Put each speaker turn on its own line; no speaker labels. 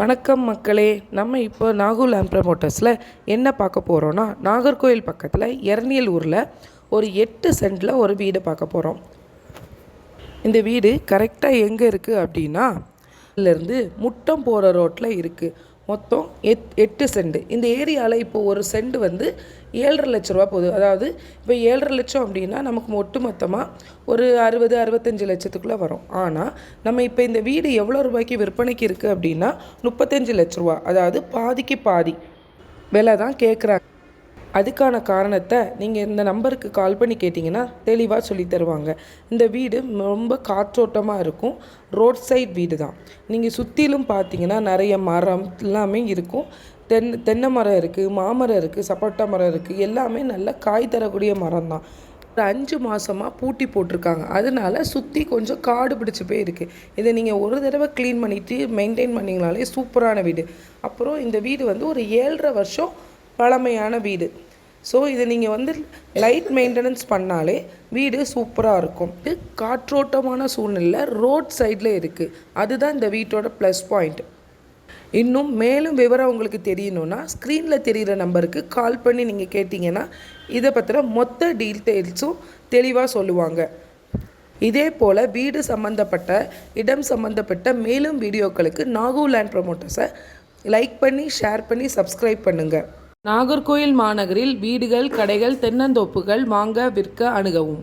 வணக்கம் மக்களே. நம்ம இப்போ நாகூர் லேம்ப் ப்ரமோட்டர்ஸில் என்ன பார்க்க போகிறோன்னா நாகர்கோயில் பக்கத்தில் எரணியல் ஊரில் ஒரு எட்டு சென்டில் ஒரு வீடு பார்க்க போகிறோம் இந்த வீடு கரெக்டாக எங்கே இருக்குது அப்படின்னா இருந்து முட்டம் போகிற ரோட்டில் இருக்குது மொத்தம் எட் எட்டு சென்ட் இந்த ஏரியாவில் இப்போ ஒரு சென்ட் வந்து ஏழரை லட்ச ரூபா போகுது. அதாவது இப்போ ஏழரை லட்சம் அப்படின்னா நமக்கு ஒட்டு மொத்தமாக ஒரு அறுபது அறுபத்தஞ்சு லட்சத்துக்குள்ளே வரும். ஆனால் நம்ம இப்போ இந்த வீடு எவ்வளோ ரூபாய்க்கு விற்பனைக்கு இருக்குது அப்படின்னா முப்பத்தஞ்சு லட்ச ரூபா அதாவது பாதிக்கு பாதி. விலை தான் கேட்குறாங்க அதுக்கான காரணத்தை நீங்கள் இந்த நம்பருக்கு கால் பண்ணி கேட்டிங்கன்னா தெளிவாக சொல்லி தருவாங்க. இந்த வீடு ரொம்ப காற்றோட்டமாக இருக்கும். ரோட் சைட் வீடு தான் நீங்கள் சுற்றிலும் பார்த்தீங்கன்னா நிறைய மரம் எல்லாமே இருக்கும். தென் தென்னை மரம் இருக்குது மாமரம் இருக்குது சப்போட்டா மரம் இருக்குது எல்லாமே நல்லா காய் தரக்கூடிய மரம் தான் ஒரு அஞ்சு மாதமாக பூட்டி போட்டிருக்காங்க. அதனால சுற்றி கொஞ்சம் காடு பிடிச்சி போய் இருக்குது இதை நீங்கள் ஒரு தடவை க்ளீன் பண்ணிவிட்டு மெயின்டைன் பண்ணிங்கனாலே சூப்பரான வீடு. அப்புறம் இந்த வீடு வந்து ஒரு ஏழரை வருஷம் பழமையான வீடு. ஸோ இதை நீங்கள் வந்து லைட் மெயின்டெனன்ஸ் பண்ணாலே வீடு சூப்பராக இருக்கும். இது காற்றோட்டமான சூழ்நிலை ரோட் சைடில் இருக்குது அதுதான் இந்த வீட்டோட ப்ளஸ் பாயிண்ட் இன்னும் மேலும் விவரம் உங்களுக்கு தெரியணும்னா ஸ்க்ரீனில் தெரிகிற நம்பருக்கு கால் பண்ணி நீங்கள் கேட்டிங்கன்னா இதை பற்றின மொத்த டீட்டெயில்ஸும் தெளிவாக சொல்லுவாங்க. இதே போல் வீடு சம்மந்தப்பட்ட இடம் சம்மந்தப்பட்ட மேலும் வீடியோக்களுக்கு நாகூ லேண்ட் ப்ரமோட்டர்ஸை லைக் பண்ணி ஷேர் பண்ணி சப்ஸ்கிரைப் பண்ணுங்கள் நாகர்கோயில் மாநகரில் வீடுகள் கடைகள் தென்னந்தோப்புகள் வாங்க விற்க அணுகவும்.